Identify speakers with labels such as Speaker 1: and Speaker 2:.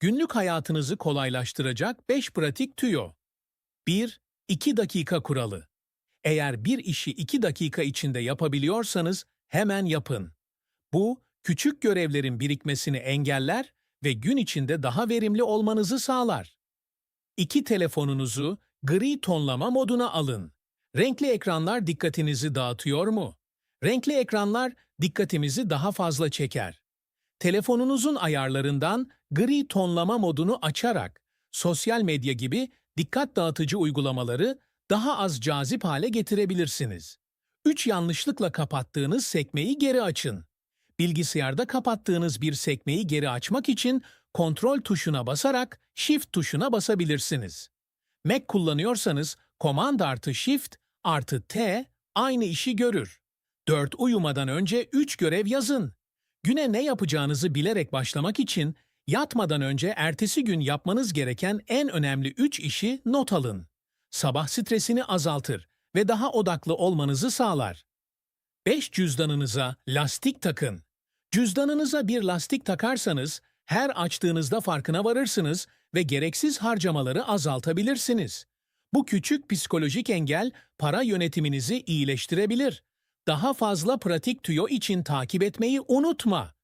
Speaker 1: Günlük hayatınızı kolaylaştıracak 5 pratik tüyo. 1. 2 dakika kuralı. Eğer bir işi 2 dakika içinde yapabiliyorsanız hemen yapın. Bu, küçük görevlerin birikmesini engeller ve gün içinde daha verimli olmanızı sağlar. İki telefonunuzu gri tonlama moduna alın. Renkli ekranlar dikkatinizi dağıtıyor mu? Renkli ekranlar dikkatimizi daha fazla çeker. Telefonunuzun ayarlarından gri tonlama modunu açarak sosyal medya gibi dikkat dağıtıcı uygulamaları daha az cazip hale getirebilirsiniz. 3 yanlışlıkla kapattığınız sekmeyi geri açın. Bilgisayarda kapattığınız bir sekmeyi geri açmak için kontrol tuşuna basarak shift tuşuna basabilirsiniz. Mac kullanıyorsanız Command artı Shift artı T aynı işi görür. 4 uyumadan önce 3 görev yazın. Güne ne yapacağınızı bilerek başlamak için yatmadan önce ertesi gün yapmanız gereken en önemli 3 işi not alın. Sabah stresini azaltır ve daha odaklı olmanızı sağlar. 5 cüzdanınıza lastik takın. Cüzdanınıza bir lastik takarsanız her açtığınızda farkına varırsınız ve gereksiz harcamaları azaltabilirsiniz. Bu küçük psikolojik engel para yönetiminizi iyileştirebilir. Daha fazla pratik tüyo için takip etmeyi unutma.